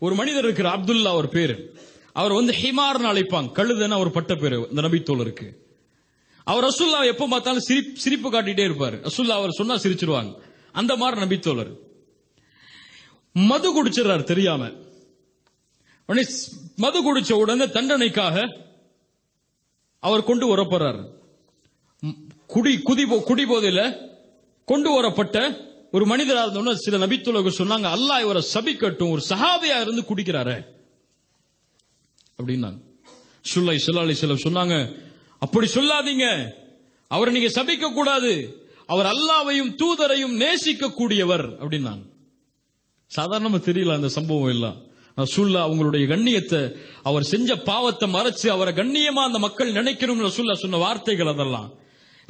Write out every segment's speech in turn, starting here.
ஒரு மனிதர் இருக்கிற அப்துல்லா ஒரு பேரு. அவர் வந்து ஹிமார்னு அழைப்பாங்க. கழுதன்னு அவர் பட்ட பேரு இந்த நபித்தோழருக்கு. அவர் ரசுல்லா எப்ப பார்த்தாலும் சிரிப் சிரிப்பு காட்டிட்டே இருப்பாரு. ரசுல்லா அவர் சொன்னா சிரிச்சிருவாங்க. அந்த மாதிரி நபித்தோழர். மது குடிச்சிடறாரு தெரியாம. உடனே மது குடிச்ச உடனே தண்டனைக்காக அவர் கொண்டு வரப்படுறாரு. குடி குதி போ- குடி போதையில கொண்டு வரப்பட்ட ஒரு மனிதரா இருந்தோம்னா சில நபித்துலக சொன்னாங்க அல்லாஹ் இவரை சபிக்கட்டும் ஒரு சஹாபியா இருந்து குடிக்கிறாரு அப்படின்னாங்க. சுல்லை சுல்லாலி சிலம் சொன்னாங்க அப்படி சொல்லாதீங்க. அவரை நீங்க சபிக்க கூடாது அவர் அல்லாவையும் தூதரையும் நேசிக்க கூடியவர் அப்படின்னாங்க சாதாரணமா தெரியல அந்த சம்பவம் எல்லாம். ரசூல்லா அவங்களுடைய கண்ணியத்தை அவர் செஞ்ச பாவத்தை மறைச்சு அவரை கண்ணியமா அந்த மக்கள் நினைக்கணும்னு ரசூல்லா சொன்ன வார்த்தைகள் அதெல்லாம்.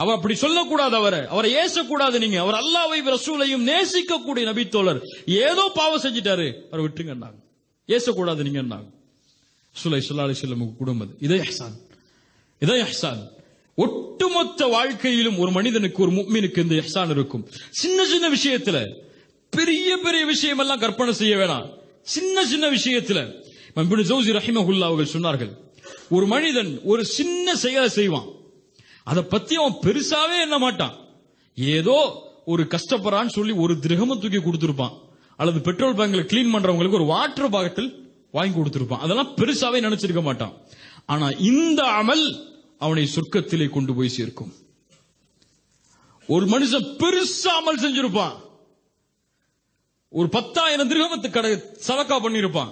அவர் அப்படி சொல்லக்கூடாது அவரை. அவரை ஏசக்கூடாது நீங்க. அவர் அல்லாவை ரசூலையும் நேசிக்கக்கூடிய நபித்தோழர். ஏதோ பாவம் செஞ்சிட்டாரு. அவரை விட்டுங்கன்னாங்க ஏசக்கூடாது நீங்கன்னாங்க சுலை சுல்லாலி செல்லம் குடும்பம் இதே ஹசான் இதே ஹசான் ஒட்டுமொத்த வாழ்க்கையிலும் ஒரு மனிதனுக்கு ஒரு முக்மீனுக்கு இந்த எஹ்சான் இருக்கும். சின்ன சின்ன விஷயத்துல பெரிய பெரிய விஷயம் எல்லாம் கற்பனை செய்ய வேணாம். சின்ன சின்ன விஷயத்துல. இப்னு ஜௌசி ரஹிமஹுல்லா அவர்கள் சொன்னார்கள் ஒரு மனிதன் ஒரு சின்ன செயலை செய்வான். அதை பத்தி அவன் பெருசாவே என்ன மாட்டான். ஏதோ ஒரு கஷ்டப்படுறான்னு சொல்லி ஒரு திரகம தூக்கி கொடுத்துருப்பான். அல்லது பெட்ரோல் பங்கில் கிளீன் பண்றவங்களுக்கு ஒரு வாட்டர் பாட்டில் வாங்கி கொடுத்துருப்பான். அதெல்லாம் பெருசாவே நினைச்சிருக்க மாட்டான். ஆனா இந்த அமல் அவனை சொர்க்கத்திலே கொண்டு போய் சேர்க்கும். ஒரு மனுஷன் பெருசா அமல் செஞ்சிருப்பான். ஒரு பத்தாயிரம் திருகமத்து கடை சதக்கா பண்ணிருப்பான்.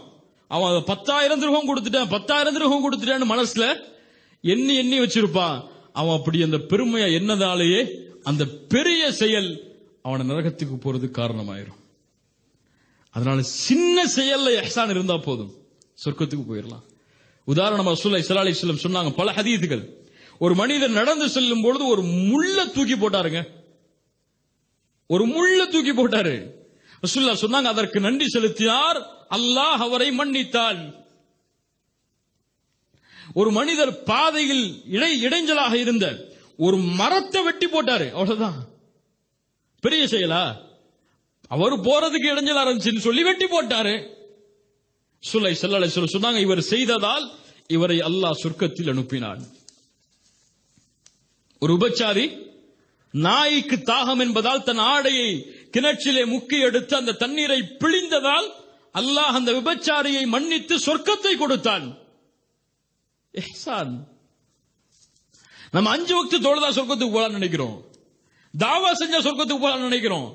அவன் அதை பத்தாயிரம் திருகம் கொடுத்துட்டான் பத்தாயிரம் திருகம் கொடுத்துட்டான்னு மனசுல எண்ணி எண்ணி வச்சிருப்பான். அவன் அப்படி அந்த பெருமையா என்னதாலேயே அந்த பெரிய செயல் அவனை நரகத்துக்கு போறது காரணமாயிரும். அதனால சின்ன செயல்ல எஹசான் இருந்தா போதும். சொர்க்கத்துக்கு போயிடலாம் உதாரணமா சொல்ல இஸ்லாலி செல்லம் சொன்னாங்க பல ஹதீதுகள் ஒரு மனிதர் நடந்து செல்லும் பொழுது ஒரு முள்ள தூக்கி போட்டாருங்க. ஒரு முள்ள தூக்கி போட்டாரு. ரசூல்லா சொன்னாங்க அதற்கு நன்றி செலுத்தினார். அல்லாஹ் அவரை மன்னித்தான் ஒரு மனிதர் பாதையில் இடை இடைஞ்சலாக இருந்த ஒரு மரத்தை வெட்டி போட்டாரு. அவ்வளவுதான். பெரிய செயலா? அவர் போறதுக்கு இடைஞ்சலா இருந்துச்சுன்னு சொல்லி வெட்டி போட்டாரு. சுலை செல்லலை சொல்ல சொன்னாங்க இவர் செய்ததால் இவரை அல்லாஹ் சொர்க்கத்தில் அனுப்பினான். ஒரு உபச்சாரி நாய்க்கு தாகம் என்பதால் தன் ஆடையை கிணற்றிலே முக்கி எடுத்து அந்த தண்ணீரை பிழிந்ததால் அல்லாஹ் அந்த விபச்சாரியை மன்னித்து சொர்க்கத்தை கொடுத்தான். இஹ்சான். நம்ம அஞ்சு வக்து தொழுதா சொர்க்கத்துக்கு போகலான்னு நினைக்கிறோம். தாவா செஞ்சா சொர்க்கத்துக்கு போகலான்னு நினைக்கிறோம்.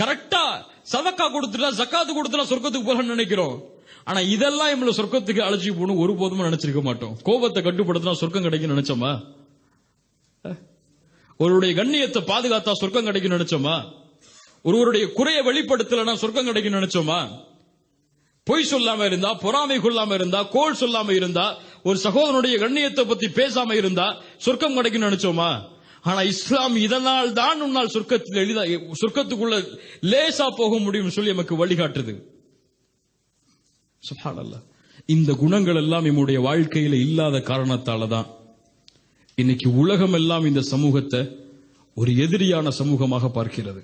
கரெக்டா சதக்கா கொடுத்துட்டா ஜக்காத்து கொடுத்துட்டா சொர்க்கத்துக்கு போகலான்னு நினைக்கிறோம். ஆனா இதெல்லாம் நம்மள சொர்க்கத்துக்கு அழைச்சி போகணும் ஒருபோதும் நினைச்சிருக்க மாட்டோம். கோபத்தை கட்டுப்படுத்தினா சொர்க்கம் கிடைக்கும் நினைச்சோமா? ஒருவருடைய கண்ணியத்தை பாதுகாத்தா சொர்க்கம் கிடைக்கும் நினைச்சோமா? ஒருவருடைய குறையை வெளிப்படுத்தலனா சொர்க்கம் கிடைக்கும் நினைச்சோமா? பொய் சொல்லாம இருந்தா பொறாமை கொள்ளாம இருந்தா கோல் சொல்லாம இருந்தா ஒரு சகோதரனுடைய கண்ணியத்தை பத்தி பேசாம இருந்தா சொர்க்கம் கிடைக்கும் நினைச்சோமா? ஆனா இஸ்லாம் இதனால் தான் உன்னால் சொர்க்கத்தில் எளிதா சொர்க்கத்துக்குள்ள லேசா போக முடியும் சொல்லி நமக்கு வழிகாட்டுது. சுப்ஹானல்லாஹ் இந்த குணங்கள் எல்லாம் நம்முடைய வாழ்க்கையில இல்லாத காரணத்தால தான் இன்னைக்கு உலகம் எல்லாம் இந்த சமூகத்தை ஒரு எதிரியான சமூகமாக பார்க்கிறது.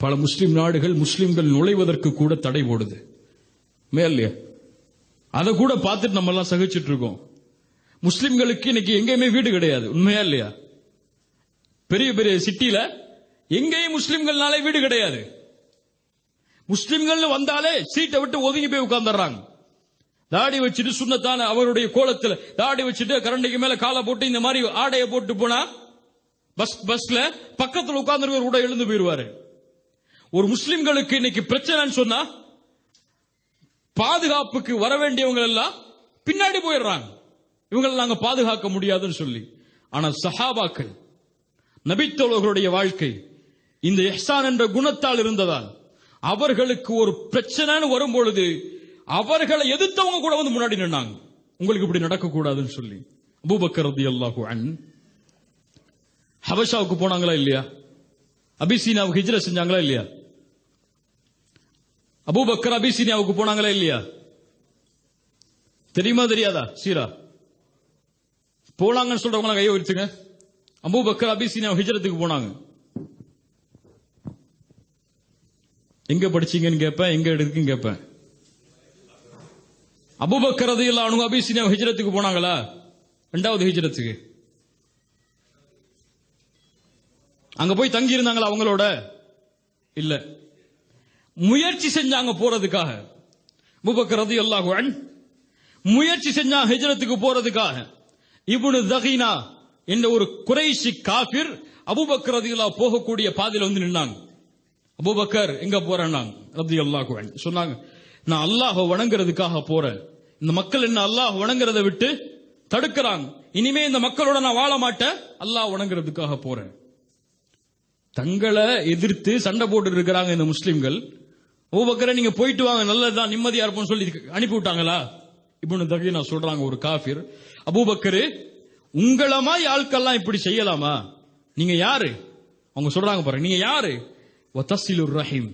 பல முஸ்லிம் நாடுகள் முஸ்லிம்கள் நுழைவதற்கு கூட தடை போடுது. மேலையா அதை கூட பார்த்துட்டு நம்ம எல்லாம் சகிச்சுட்டு இருக்கோம் முஸ்லிம்களுக்கு இன்னைக்கு எங்கேயுமே வீடு கிடையாது. உண்மையா இல்லையா? பெரிய பெரிய சிட்டியில எங்கேயும் முஸ்லிம்கள்னாலே வீடு கிடையாது. முஸ்லிம்கள் வந்தாலே சீட்டை விட்டு ஒதுங்கி போய் உட்கார்ந்துடுறாங்க. தாடி வச்சுட்டு சுண்ணத்தான அவருடைய கோலத்துல தாடி வச்சுட்டு கரண்டிக்கு மேல காலை போட்டு இந்த மாதிரி ஆடையை போட்டு போனா பஸ் பஸ்ல பக்கத்துல உட்கார்ந்து கூட எழுந்து போயிருவாரு ஒரு முஸ்லிம்களுக்கு இன்னைக்கு பிரச்சனைன்னு சொன்னா பாதுகாப்புக்கு வர வேண்டியவங்க எல்லாம் பின்னாடி போயிடுறாங்க. இவங்களை நாங்க பாதுகாக்க முடியாதுன்னு சொல்லி. ஆனா சஹாபாக்கள் நபித்தோழர்களுடைய வாழ்க்கை இந்த எஹ்சான் என்ற குணத்தால் இருந்ததால் அவர்களுக்கு ஒரு பிரச்சனைன்னு வரும் பொழுது அவர்களை எதிர்த்தவங்க கூட வந்து முன்னாடி நின்னாங்க. உங்களுக்கு இப்படி நடக்க கூடாதுன்னு சொல்லி. அபூபக்கர் ரலியல்லாஹு அன். ஹபஷாவுக்கு போனாங்களா இல்லையா? அபிசீனாவுக்கு ஹிஜ்ர செஞ்சாங்களா இல்லையா? அபூபக்கர் அபிசீனியாவுக்கு போனாங்களா இல்லையா? தெரியுமா தெரியாதா? சீரா. போனாங்கன்னு சொல்றவங்க கையை வச்சுங்க அபூபக்கர் அபிசீனியா ஹிஜரத்துக்கு போனாங்க. எங்க படிச்சீங்கன்னு கேட்பேன் எங்க எடுக்குன்னு கேட்பேன் அபுபக்கரது இல்ல அவனுங்க அபிசீனியா ஹிஜரத்துக்கு போனாங்களா? ரெண்டாவது ஹிஜரத்துக்கு. அங்க போய் தங்கி இருந்தாங்களா அவங்களோட? இல்ல. முயற்சி செஞ்சாங்க போறதுக்காக. அபூபக்கர் ரதியல்லாஹு அன்ஹு. முயற்சி செஞ்சா ஹிஜ்ரத்துக்கு போறதுக்காக. இவனு தகீனா என்ற ஒரு குறைஷி காபிர் அபுபக்கர் ரதியுல்லா போகக்கூடிய பாதையில வந்து நின்னாங்க. அபுபக்கர் எங்க போறேன்னாங்க? ரதியல்லாஹு அல்லாஹுவன் சொன்னாங்க நான் அல்லாஹ வணங்குறதுக்காக போறேன். இந்த மக்கள் என்ன அல்லாஹ் வணங்குறதை விட்டு தடுக்கிறாங்க. இனிமே இந்த மக்களோட நான் வாழ மாட்டேன். அல்லாஹ் வணங்குறதுக்காக போறேன். தங்களை எதிர்த்து சண்டை போட்டு இருக்கிறாங்க இந்த முஸ்லிம்கள். ஊபக்கரை நீங்க போயிட்டு வாங்க நல்லதுதான் நிம்மதியா இருப்போம் சொல்லி அனுப்பி விட்டாங்களா? இப்னு நான் சொல்றாங்க ஒரு காஃபிர். அபூபக்கரு உங்களமா ஆட்கள்லாம் இப்படி செய்யலாமா? நீங்க யாரு? அவங்க சொல்றாங்க பாருங்க நீங்க யாரு? வதசிலுர் ரஹீம்.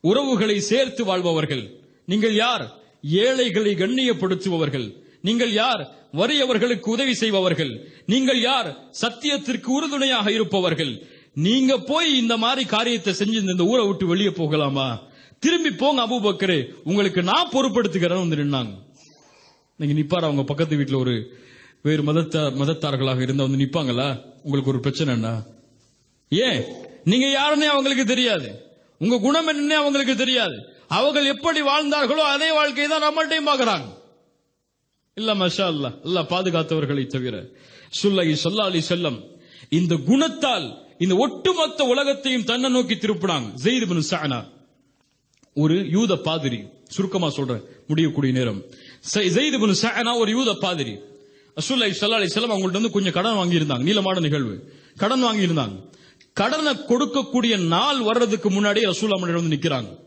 உறவுகளை சேர்த்து வாழ்பவர்கள். நீங்கள் யார்? ஏழைகளை கண்ணியப்படுத்துபவர்கள். நீங்கள் யார்? வறியவர்களுக்கு உதவி செய்பவர்கள். நீங்கள் யார்? சத்தியத்திற்கு உறுதுணையாக இருப்பவர்கள். நீங்க போய் இந்த மாதிரி காரியத்தை செஞ்சு இந்த ஊரை விட்டு வெளியே போகலாமா? திரும்பி போங்க அபுபக்கரே உங்களுக்கு நான் பொறுப்படுத்துகிறேன் வந்து நின்னாங்க. நீங்க நிப்பாரு அவங்க பக்கத்து வீட்டுல ஒரு வேறு மதத்தார் மதத்தார்களாக இருந்தா வந்து நிப்பாங்களா? உங்களுக்கு ஒரு பிரச்சனை என்ன? ஏன்? நீங்க யாருன்னே அவங்களுக்கு தெரியாது. உங்க குணம் என்னன்னே அவங்களுக்கு தெரியாது. அவர்கள் எப்படி வாழ்ந்தார்களோ அதே வாழ்க்கையை தான் நம்மள்டையும் பாக்குறாங்க இல்ல மஷா அல்லா அல்லாஹ் பாதுகாத்தவர்களை தவிர. சுல்லி சொல்லா அலி செல்லம் இந்த குணத்தால் இந்த ஒட்டுமொத்த உலகத்தையும் தன்னை நோக்கி திருப்பினாங்க. ஜெயித் பின் சானா ஒரு யூத பாதிரி. சுருக்கமா சொல்றேன். முடியக்கூடிய நேரம். ஒரு யூத பாதிரி. ரசூலுல்லாஹி ஸல்லல்லாஹு அலைஹி வஸல்லம் அவங்கள்ட்ட வந்து கொஞ்சம் கடன் வாங்கியிருந்தாங்க. நீளமான நிகழ்வு. கடன் வாங்கியிருந்தாங்க. கடனை கொடுக்கக்கூடிய நாள் வர்றதுக்கு முன்னாடி ரசூல்லா முன்னாடி வந்து நிக்கிறாங்க.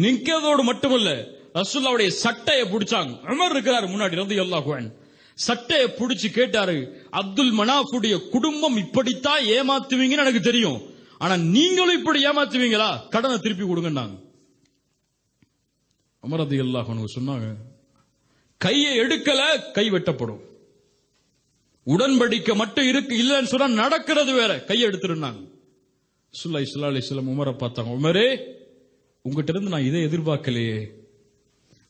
நிக்கிறதோடு மட்டுமல்ல ரசூல்லாவுடைய சட்டையை பிடிச்சாங்க. அமர் இருக்கிறாரு முன்னாடி இருந்து எல்லா சட்டையை பிடிச்சு கேட்டாரு அப்துல் மனாஃபுடைய குடும்பம் இப்படித்தான் ஏமாத்துவீங்கன்னு எனக்கு தெரியும். ஆனா நீங்களும் இப்படி ஏமாத்துவீங்களா? கடனை திருப்பி கொடுங்கன்னாங்க. அமரதி அல்லாஹ் சொன்னாங்க கையை எடுக்கல கை வெட்டப்படும். உடன்படிக்கை மட்டும் இருக்கு இல்லைன்னு சொன்னா நடக்கிறது வேற கையை எடுத்துருந்தாங்க. சுல்லா இஸ்லா அலிஸ்லாம் உமரை பார்த்தாங்க உமரே உங்ககிட்ட இருந்து நான் இதை எதிர்பார்க்கலையே.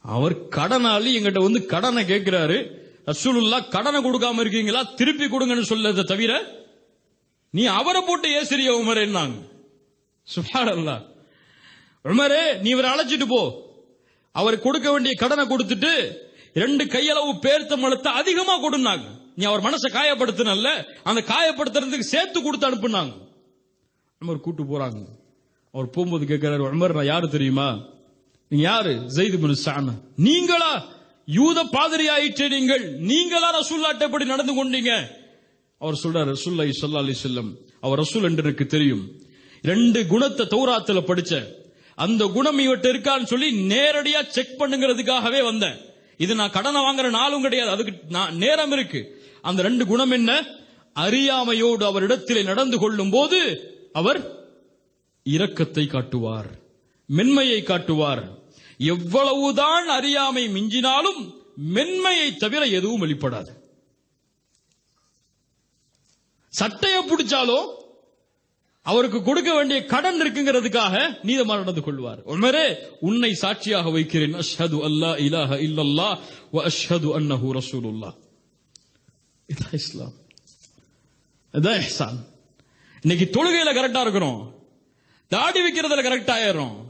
அவர் கடனாளி எங்கிட்ட வந்து கடனை கேட்கிறாரு. ரசூலுல்லா கடனை கொடுக்காம இருக்கீங்களா? திருப்பி கொடுங்கன்னு சொல்லதை தவிர நீ அவரை போட்டு ஏசிரிய உமரேன்னாங்க. சுபாரல்லா உமரே நீ இவரை அழைச்சிட்டு போ. அவர் கொடுக்க வேண்டிய கடனை கொடுத்துட்டு ரெண்டு கையளவு பேர்த்த மலத்தை அதிகமா கொடுனாங்க நீ அவர் மனசை காயப்படுத்தினல்ல அந்த காயப்படுத்துறதுக்கு சேர்த்து கொடுத்து அனுப்புனாங்க. உமர் கூட்டு போறாங்க. அவர் போகும்போது கேட்கிறாரு உமர் நான் யாரு தெரியுமா? நீங்க யாரு? ஜெயிது பின் நீங்களா? யூத பாதிரி ஆயிற்று நீங்கள். நீங்களா ரசூல்லாட்ட எப்படி நடந்து கொண்டீங்க? அவர் சொல்றாரு ரசூல்லா சொல்லா அலி செல்லம் அவர் ரசூல் என்று எனக்கு தெரியும். ரெண்டு குணத்தை தௌராத்துல படிச்சேன். அந்த குணம் இவட்ட இருக்கான்னு சொல்லி நேரடியா செக் பண்ணுங்கிறதுக்காகவே வந்தேன். இது நான் கடனை வாங்குற நாளும் கிடையாது. அதுக்கு நான் நேரம் இருக்கு. அந்த ரெண்டு குணம் என்ன? அறியாமையோடு அவரிடத்திலே நடந்து கொள்ளும் போது அவர் இரக்கத்தை காட்டுவார் மென்மையை காட்டுவார். எவ்வளவுதான் அறியாமை மிஞ்சினாலும் மென்மையை தவிர எதுவும் வெளிப்படாது. சட்டையை பிடிச்சாலும் அவருக்கு கொடுக்க வேண்டிய கடன் இருக்குங்கிறதுக்காக நீதமான நடந்து கொள்வார். உமரே உன்னை சாட்சியாக வைக்கிறேன். அஷ்ஹது அல்லா இலாஹ இல்லல்லா வ அஷ்ஹது அன்னஹு ரசூலுல்லாஹ். இதான் இஸ்லாம். இதான் இஹ்சான். இன்னைக்கு தொழுகையில கரெக்டா இருக்கிறோம். தாடி வைக்கிறதுல கரெக்ட் ஆயிரும்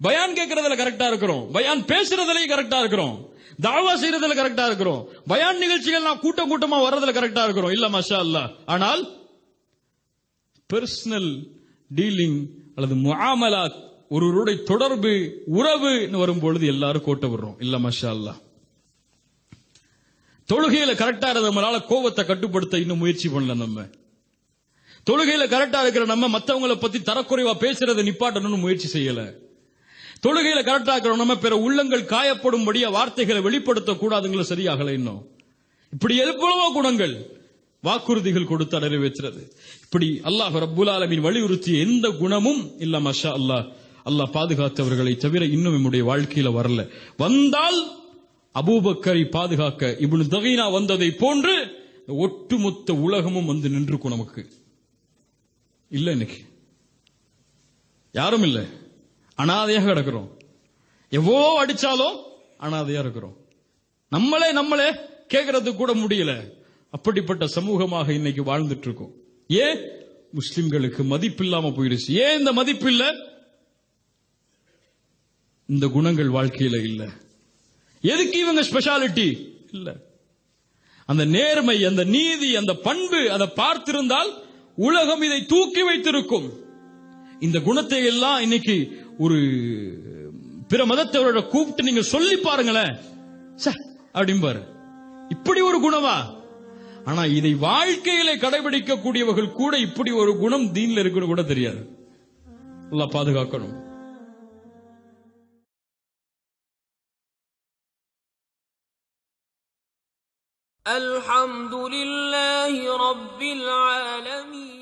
பயான் கேட்கறதுல கரெக்டா இருக்கிறோம். பயான் பேசுறதுலயும் கரெக்டா இருக்கிறோம். தாவா செய்யறதுல கரெக்டா இருக்கிறோம். பயான் நிகழ்ச்சிகள் நான் கூட்டம் கூட்டமா வர்றதுல கரெக்டா இருக்கிறோம். இல்ல மஷா அல்ல ஆனால் பர்சனல் டீலிங் அல்லது முகாமலாத் ஒருவருடைய தொடர்பு உறவு வரும் பொழுது எல்லாரும் கோட்டை விடுறோம். இல்ல மஷா அல்லாஹ் தொழுகையில கரெக்டா இருந்த நம்மளால கோவத்தை கட்டுப்படுத்த இன்னும் முயற்சி பண்ணல நம்ம. தொழுகையில கரெக்டா இருக்கிற நம்ம மத்தவங்களை பத்தி தரக்குறைவா பேசுறதை நிப்பாட்டணும்னு முயற்சி செய்யல. தொழுகையில கரெக்டா இருக்கிற நம்ம பிற உள்ளங்கள் காயப்படும்படியா வார்த்தைகளை வெளிப்படுத்த கூடாதுங்களை சரியாகல இன்னும். இப்படி எவ்வளவோ குணங்கள். வாக்குறுதிகள் கொடுத்து நிறைவேற்றுறது. இப்படி அல்லாஹ் ரபுல் ஆலமின் வலியுறுத்திய எந்த குணமும் இல்ல மஷா அல்லாஹ். அல்லாஹ் பாதுகாத்தவர்களை தவிர இன்னும் நம்முடைய வாழ்க்கையில வரல. வந்தால் அபூபக்கரை பாதுகாக்க இவனு தகைனா வந்ததை போன்று ஒட்டுமொத்த உலகமும் வந்து நின்றுக்கும் நமக்கு. இல்ல இன்னைக்கு. யாரும் இல்ல. அனாதையாக கிடக்கிறோம். எவ்வளோ அடிச்சாலும் அனாதையா இருக்கிறோம். நம்மளே நம்மளே கேட்கறது கூட முடியல. அப்படிப்பட்ட சமூகமாக இன்னைக்கு வாழ்ந்துட்டு இருக்கோம் ஏன்? முஸ்லிம்களுக்கு மதிப்பு இல்லாம போயிடுச்சு. ஏன் இந்த மதிப்பு இல்ல இந்த குணங்கள் வாழ்க்கையில இல்ல. எதுக்கு இவங்க ஸ்பெஷாலிட்டி இல்ல. அந்த நேர்மை அந்த நீதி அந்த பண்பு அதை பார்த்திருந்தால் உலகம் இதை தூக்கி வைத்திருக்கும். இந்த குணத்தை எல்லாம் இன்னைக்கு ஒரு பிற மதத்தவரோட கூப்பிட்டு நீங்க சொல்லி பாருங்களேன். ச்சே, அப்படிம்பாரு. இப்படி ஒரு குணமா? ஆனா இதை வாழ்க்கையிலே கடைபிடிக்க கூடியவர்கள் கூட இப்படி ஒரு குணம் தீன்ல இருக்குன்னு கூட தெரியாது அல்லாஹ் பாதுகாக்கணும் الحمد لله رب العالمين